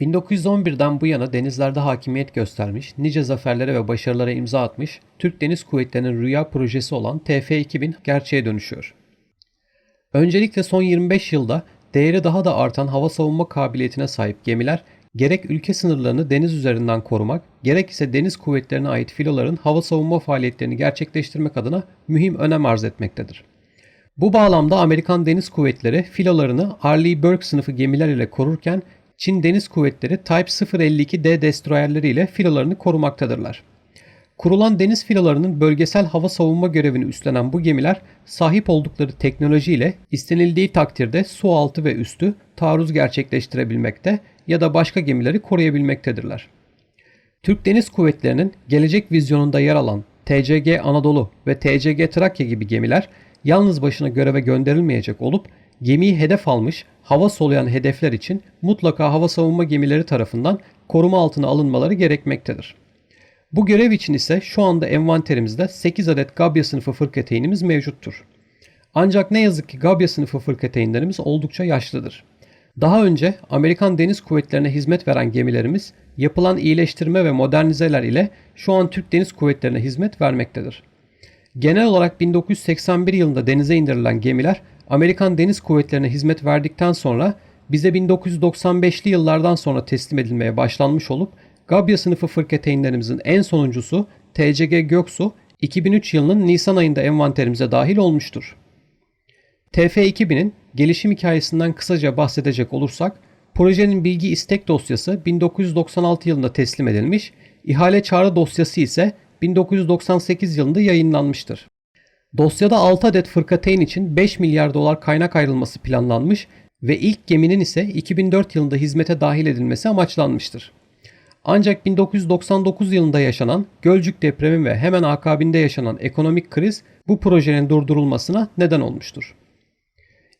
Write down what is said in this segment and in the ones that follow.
1911'den bu yana denizlerde hakimiyet göstermiş, nice zaferlere ve başarılara imza atmış, Türk Deniz Kuvvetleri'nin rüya projesi olan TF-2000 gerçeğe dönüşüyor. Öncelikle son 25 yılda değeri daha da artan hava savunma kabiliyetine sahip gemiler gerek ülke sınırlarını deniz üzerinden korumak, gerek ise deniz kuvvetlerine ait filoların hava savunma faaliyetlerini gerçekleştirmek adına mühim önem arz etmektedir. Bu bağlamda Amerikan Deniz Kuvvetleri filolarını Arleigh Burke sınıfı gemiler ile korurken Çin Deniz Kuvvetleri Type 052D destroyerleri ile filolarını korumaktadırlar. Kurulan deniz filolarının bölgesel hava savunma görevini üstlenen bu gemiler sahip oldukları teknolojiyle istenildiği takdirde su altı ve üstü taarruz gerçekleştirebilmekte ya da başka gemileri koruyabilmektedirler. Türk Deniz Kuvvetleri'nin gelecek vizyonunda yer alan TCG Anadolu ve TCG Trakya gibi gemiler yalnız başına göreve gönderilmeyecek olup gemiyi hedef almış hava soluyan hedefler için mutlaka hava savunma gemileri tarafından koruma altına alınmaları gerekmektedir. Bu görev için ise şu anda envanterimizde 8 adet Gabya sınıfı fırkateynimiz mevcuttur. Ancak ne yazık ki Gabya sınıfı fırkateynlerimiz oldukça yaşlıdır. Daha önce Amerikan Deniz Kuvvetlerine hizmet veren gemilerimiz yapılan iyileştirme ve modernizeler ile şu an Türk Deniz Kuvvetlerine hizmet vermektedir. Genel olarak 1981 yılında denize indirilen gemiler Amerikan Deniz Kuvvetlerine hizmet verdikten sonra bize 1995'li yıllardan sonra teslim edilmeye başlanmış olup Gabya sınıfı fırkateynlerimizin en sonuncusu TCG Göksu 2003 yılının Nisan ayında envanterimize dahil olmuştur. TF2000'in gelişim hikayesinden kısaca bahsedecek olursak, projenin bilgi istek dosyası 1996 yılında teslim edilmiş, ihale çağrı dosyası ise 1998 yılında yayınlanmıştır. Dosyada 6 adet fırkateyn için 5 milyar dolar kaynak ayrılması planlanmış ve ilk geminin ise 2004 yılında hizmete dahil edilmesi amaçlanmıştır. Ancak 1999 yılında yaşanan Gölcük depremi ve hemen akabinde yaşanan ekonomik kriz bu projenin durdurulmasına neden olmuştur.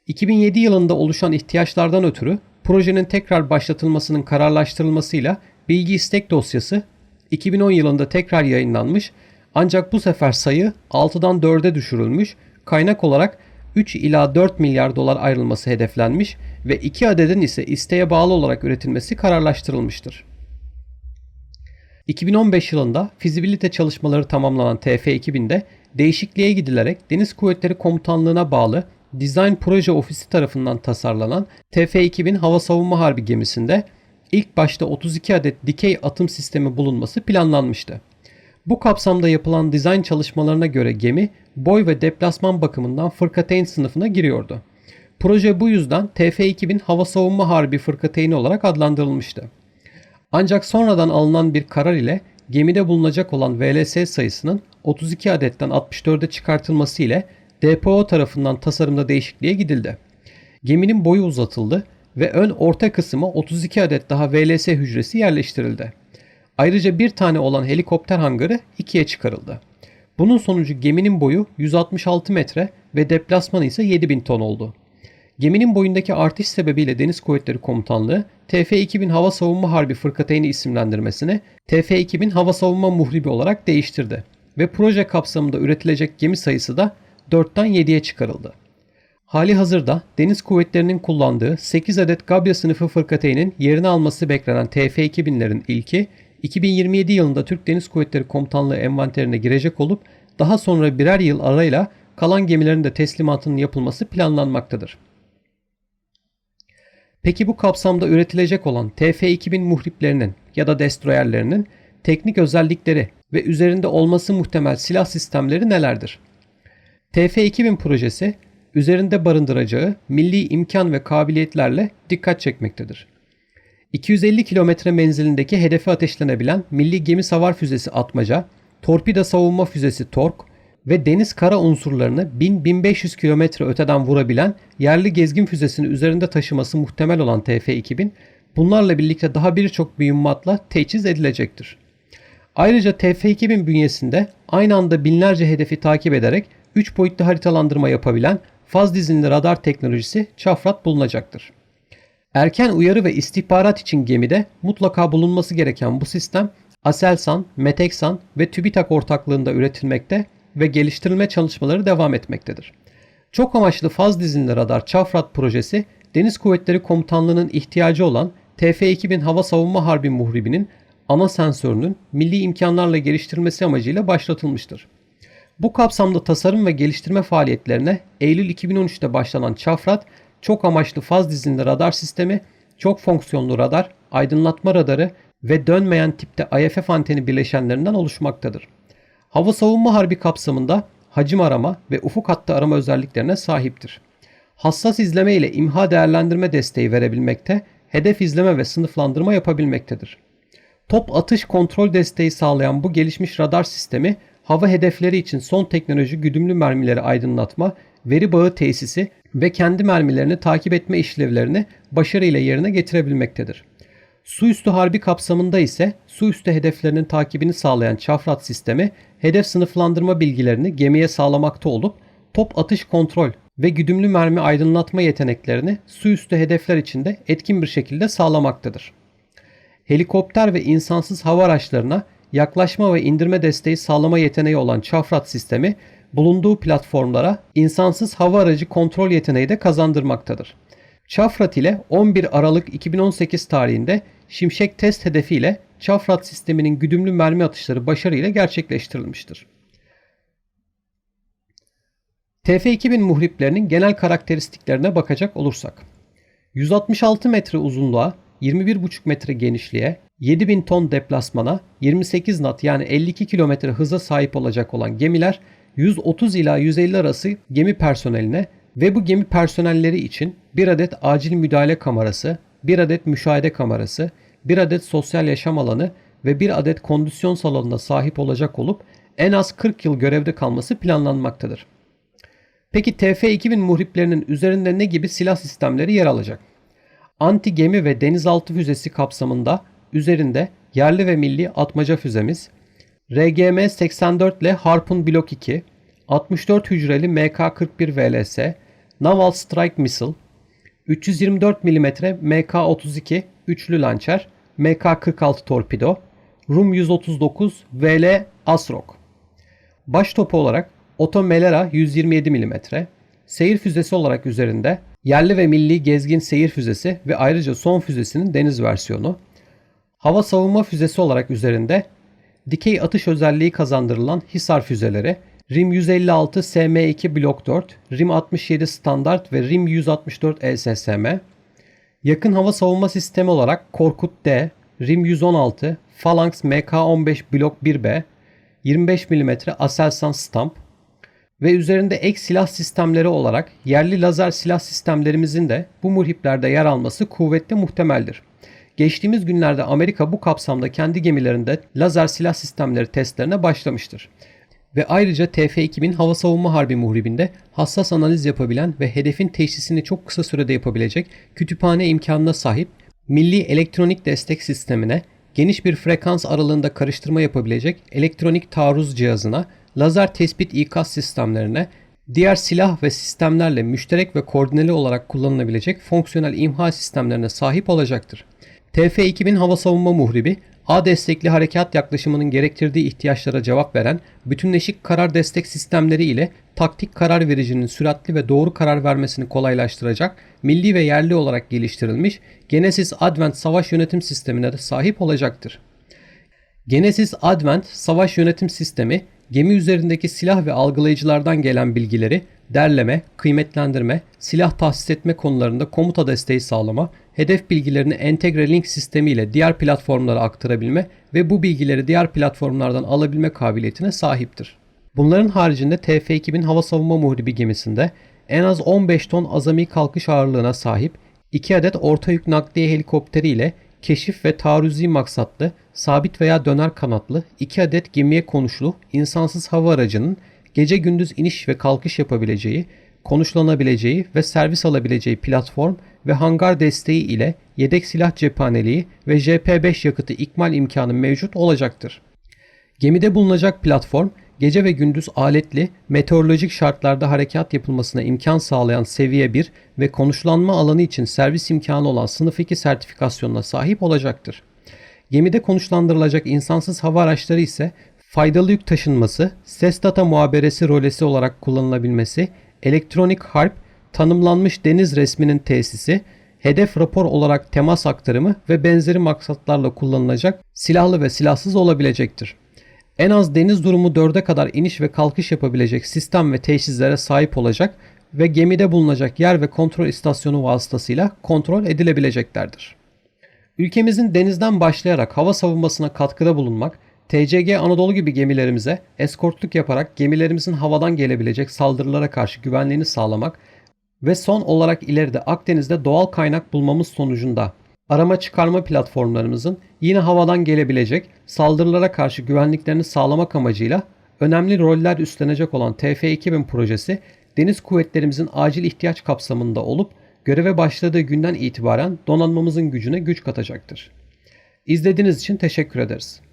2007 yılında oluşan ihtiyaçlardan ötürü projenin tekrar başlatılmasının kararlaştırılmasıyla bilgi istek dosyası 2010 yılında tekrar yayınlanmış ancak bu sefer sayı 6'dan 4'e düşürülmüş, kaynak olarak 3 ila 4 milyar dolar ayrılması hedeflenmiş ve 2 adedin ise isteğe bağlı olarak üretilmesi kararlaştırılmıştır. 2015 yılında fizibilite çalışmaları tamamlanan TF2000'de değişikliğe gidilerek Deniz Kuvvetleri Komutanlığı'na bağlı Design Proje Ofisi tarafından tasarlanan TF2000 Hava Savunma Harbi gemisinde ilk başta 32 adet dikey atım sistemi bulunması planlanmıştı. Bu kapsamda yapılan dizayn çalışmalarına göre gemi boy ve deplasman bakımından fırkateyn sınıfına giriyordu. Proje bu yüzden TF2000 Hava Savunma Harbi fırkateyni olarak adlandırılmıştı. Ancak sonradan alınan bir karar ile gemide bulunacak olan VLS sayısının 32 adetten 64'e çıkartılması ile DPO tarafından tasarımda değişikliğe gidildi. Geminin boyu uzatıldı ve ön orta kısmı 32 adet daha VLS hücresi yerleştirildi. Ayrıca bir tane olan helikopter hangarı ikiye çıkarıldı. Bunun sonucu geminin boyu 166 metre ve deplasmanı ise 7000 ton oldu. Geminin boyundaki artış sebebiyle Deniz Kuvvetleri Komutanlığı TF-2000 Hava Savunma Harbi Fırkateyni isimlendirmesini TF-2000 Hava Savunma Muhribi olarak değiştirdi ve proje kapsamında üretilecek gemi sayısı da 4'ten 7'ye çıkarıldı. Hali hazırda Deniz Kuvvetleri'nin kullandığı 8 adet Gabya sınıfı fırkateynin yerini alması beklenen TF-2000'lerin ilki 2027 yılında Türk Deniz Kuvvetleri Komutanlığı envanterine girecek olup daha sonra birer yıl arayla kalan gemilerin de teslimatının yapılması planlanmaktadır. Peki bu kapsamda üretilecek olan TF-2000 muhriplerinin ya da destroyerlerinin teknik özellikleri ve üzerinde olması muhtemel silah sistemleri nelerdir? TF-2000 projesi üzerinde barındıracağı milli imkan ve kabiliyetlerle dikkat çekmektedir. 250 kilometre menzilindeki hedefe ateşlenebilen milli gemi savar füzesi Atmaca, torpida savunma füzesi Tork ve deniz kara unsurlarını 1000-1500 kilometre öteden vurabilen yerli gezgin füzesini üzerinde taşıması muhtemel olan TF-2000, bunlarla birlikte daha birçok mühimmatla teçhiz edilecektir. Ayrıca TF-2000 bünyesinde aynı anda binlerce hedefi takip ederek 3 boyutlu haritalandırma yapabilen faz dizinli radar teknolojisi çafrat bulunacaktır. Erken uyarı ve istihbarat için gemide mutlaka bulunması gereken bu sistem Aselsan, Meteksan ve TÜBİTAK ortaklığında üretilmekte ve geliştirilme çalışmaları devam etmektedir. Çok amaçlı faz dizinli radar Çafrat projesi Deniz Kuvvetleri Komutanlığı'nın ihtiyacı olan TF-2000 Hava Savunma Harbi Muhribi'nin ana sensörünün milli imkanlarla geliştirilmesi amacıyla başlatılmıştır. Bu kapsamda tasarım ve geliştirme faaliyetlerine Eylül 2013'te başlanan Çafrat, çok amaçlı faz dizinli radar sistemi, çok fonksiyonlu radar, aydınlatma radarı ve dönmeyen tipte IFF anteni bileşenlerinden oluşmaktadır. Hava savunma harbi kapsamında hacim arama ve ufuk hattı arama özelliklerine sahiptir. Hassas izleme ile imha değerlendirme desteği verebilmekte, hedef izleme ve sınıflandırma yapabilmektedir. Top atış kontrol desteği sağlayan bu gelişmiş radar sistemi hava hedefleri için son teknoloji güdümlü mermileri aydınlatma, veri bağı tesisi ve kendi mermilerini takip etme işlevlerini başarıyla yerine getirebilmektedir. Su üstü harbi kapsamında ise su üstü hedeflerinin takibini sağlayan çafrat sistemi hedef sınıflandırma bilgilerini gemiye sağlamakta olup top atış kontrol ve güdümlü mermi aydınlatma yeteneklerini su üstü hedefler içinde etkin bir şekilde sağlamaktadır. Helikopter ve insansız hava araçlarına yaklaşma ve indirme desteği sağlama yeteneği olan çafrat sistemi bulunduğu platformlara insansız hava aracı kontrol yeteneği de kazandırmaktadır. Çafrat ile 11 Aralık 2018 tarihinde Şimşek test hedefiyle Çafrat sisteminin güdümlü mermi atışları başarıyla gerçekleştirilmiştir. TF2000 muhriplerinin genel karakteristiklerine bakacak olursak. 166 metre uzunluğa, 21,5 metre genişliğe, 7000 ton deplasmana, 28 knot yani 52 kilometre hıza sahip olacak olan gemiler 130 ila 150 arası gemi personeline ve bu gemi personelleri için bir adet acil müdahale kamerası, bir adet müşahede kamerası, bir adet sosyal yaşam alanı ve bir adet kondisyon salonuna sahip olacak olup en az 40 yıl görevde kalması planlanmaktadır. Peki TF-2000 muhriplerinin üzerinde ne gibi silah sistemleri yer alacak? Anti gemi ve denizaltı füzesi kapsamında üzerinde yerli ve milli atmaca füzemiz, RGM-84 ile Harpoon Block 2, 64 hücreli MK-41 VLS, Naval Strike Missile, 324 mm MK-32 üçlü lançer, MK-46 torpido, Rum 139 VL Asrok. Baş topu olarak Otto Melera 127 mm, seyir füzesi olarak üzerinde yerli ve milli gezgin seyir füzesi ve ayrıca son füzesinin deniz versiyonu, hava savunma füzesi olarak üzerinde dikey atış özelliği kazandırılan Hisar füzeleri, RIM 156 SM2 Block 4, RIM 67 Standart ve RIM 164 LSSM, yakın hava savunma sistemi olarak Korkut D, RIM 116, Phalanx MK15 Block 1B, 25 mm Aselsan Stamp ve üzerinde ek silah sistemleri olarak yerli lazer silah sistemlerimizin de bu muhiplerde yer alması kuvvetli muhtemeldir. Geçtiğimiz günlerde Amerika bu kapsamda kendi gemilerinde lazer silah sistemleri testlerine başlamıştır. Ve ayrıca TF-2000 hava savunma harbi muhribinde hassas analiz yapabilen ve hedefin teşhisini çok kısa sürede yapabilecek kütüphane imkanına sahip milli elektronik destek sistemine, geniş bir frekans aralığında karıştırma yapabilecek elektronik taarruz cihazına, lazer tespit ikaz sistemlerine, diğer silah ve sistemlerle müşterek ve koordineli olarak kullanılabilecek fonksiyonel imha sistemlerine sahip olacaktır. TF-2000 hava savunma muhribi, A destekli harekat yaklaşımının gerektirdiği ihtiyaçlara cevap veren bütünleşik karar destek sistemleri ile taktik karar vericinin süratli ve doğru karar vermesini kolaylaştıracak milli ve yerli olarak geliştirilmiş Genesis Advent savaş yönetim sistemine de sahip olacaktır. Genesis Advent savaş yönetim sistemi gemi üzerindeki silah ve algılayıcılardan gelen bilgileri derleme, kıymetlendirme, silah tahsis etme konularında komuta desteği sağlama, hedef bilgilerini entegre link sistemi ile diğer platformlara aktarabilme ve bu bilgileri diğer platformlardan alabilme kabiliyetine sahiptir. Bunların haricinde TF-2000 hava savunma muhribi gemisinde en az 15 ton azami kalkış ağırlığına sahip 2 adet orta yük nakliye helikopteri ile keşif ve taarruzi maksatlı, sabit veya döner kanatlı 2 adet gemiye konuşlu insansız hava aracının gece gündüz iniş ve kalkış yapabileceği, konuşlanabileceği ve servis alabileceği platform ve hangar desteği ile yedek silah cephaneliği ve JP5 yakıtı ikmal imkanı mevcut olacaktır. Gemide bulunacak platform gece ve gündüz aletli, meteorolojik şartlarda harekat yapılmasına imkan sağlayan seviye 1 ve konuşlanma alanı için servis imkanı olan sınıf 2 sertifikasyonuna sahip olacaktır. Gemide konuşlandırılacak insansız hava araçları ise faydalı yük taşınması, ses data muhaberesi rolesi olarak kullanılabilmesi, elektronik harp, tanımlanmış deniz resminin tesisi, hedef rapor olarak temas aktarımı ve benzeri maksatlarla kullanılacak silahlı ve silahsız olabilecektir. En az deniz durumu 4'e kadar iniş ve kalkış yapabilecek sistem ve teşhislere sahip olacak ve gemide bulunacak yer ve kontrol istasyonu vasıtasıyla kontrol edilebileceklerdir. Ülkemizin denizden başlayarak hava savunmasına katkıda bulunmak, TCG Anadolu gibi gemilerimize eskortluk yaparak gemilerimizin havadan gelebilecek saldırılara karşı güvenliğini sağlamak ve son olarak ileride Akdeniz'de doğal kaynak bulmamız sonucunda arama çıkarma platformlarımızın yine havadan gelebilecek saldırılara karşı güvenliklerini sağlamak amacıyla önemli roller üstlenecek olan TF2000 projesi deniz kuvvetlerimizin acil ihtiyaç kapsamında olup göreve başladığı günden itibaren donanmamızın gücüne güç katacaktır. İzlediğiniz için teşekkür ederiz.